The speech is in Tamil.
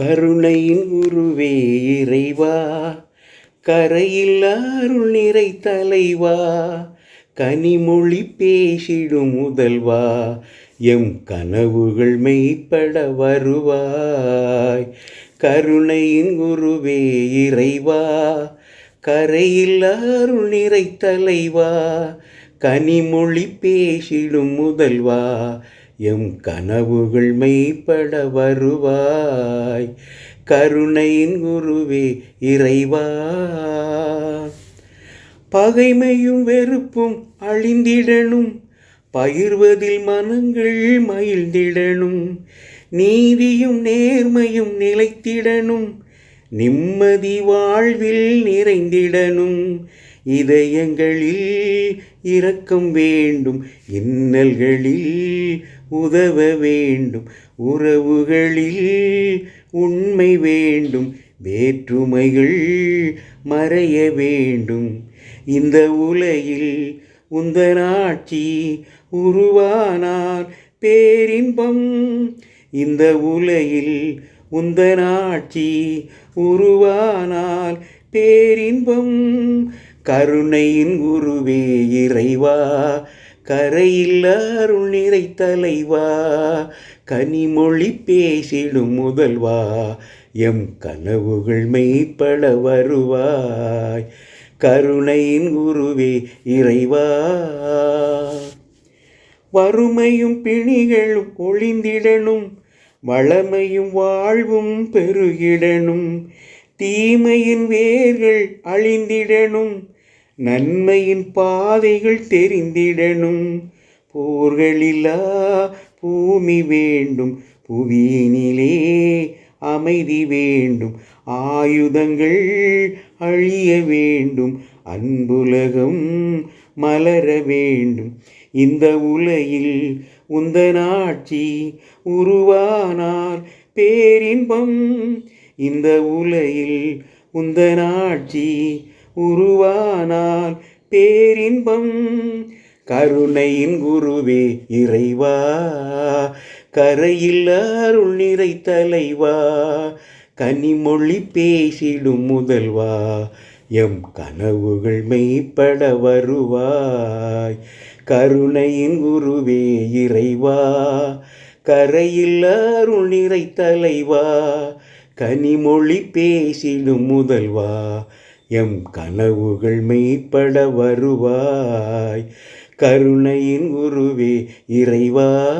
கருணையின் உருவே இறைவா. கரையில் அருள் நிறை தலைவா. கனிமொழி பேசிடும் முதல்வா. எம் கனவுகள் மெய்ப்பட வருவாய். கருணையின் குருவே இறைவா. கரையில் அருள் நிறை தலைவா. கனிமொழி பேசிடும் முதல்வா. எம் கனவுகள் மெய்ப்பட வருவாய். கருணையின் குருவே இறைவா. பகைமையும் வெறுப்பும் அழிந்திடணும். பகிர்வதில் மனங்கள் மகிழ்ந்திடணும். நீதியும் நேர்மையும் நிலைத்திடணும். நிம்மதி வாழ்வில் நிறைந்திடணும். இதயங்களில் இரக்கம் வேண்டும். இன்னல்களில் உதவ வேண்டும். உறவுகளில் உண்மை வேண்டும். வேற்றுமைகள் மறைய வேண்டும். இந்த உலகில் உந்தனாட்சி உருவானார் பேரின்பம். இந்த உலகில் உந்தனாட்சி உருவானால் பேரின்பம். கருணையின் குருவே இறைவா கரையில் அருள் நிறை தலைவா கனிமொழி பேசிடும் முதல்வா எம் கனவுகள் மெய்ப்பட வருவாய். கருணையின் குருவே இறைவா வறுமையும் பிணிகளும் ஒளிந்திடணும். வளமையும் வாழ்வும் பெருகிடனும். தீமையின் வேர்கள் அழிந்திடனும். நன்மையின் பாதைகள் தெரிந்திடனும். போர்களில்லா பூமி வேண்டும். புவியினிலே அமைதி வேண்டும். ஆயுதங்கள் அழிய வேண்டும். அன்புலகம் மலர வேண்டும். இந்த உலகில் உந்தனாட்சி உருவானால் பேரின்பம். இந்த உலகில் உந்தனாட்சி உருவானால் பேரின்பம். கருணையின் குருவே இறைவா கரையில் அருள் நிறை தலைவா கனிமொழி பேசிடும் முதல்வா எம் கனவுகள் மெய்ப்பட வருவாய். கருணையின் குருவே இறைவா. கரையில் அருள் நிறை தலைவா கனிமொழி பேசிடும் முதல்வா. எம் கனவுகள் மெய்ப்பட வருவாய். கருணையின் குருவே இறைவா.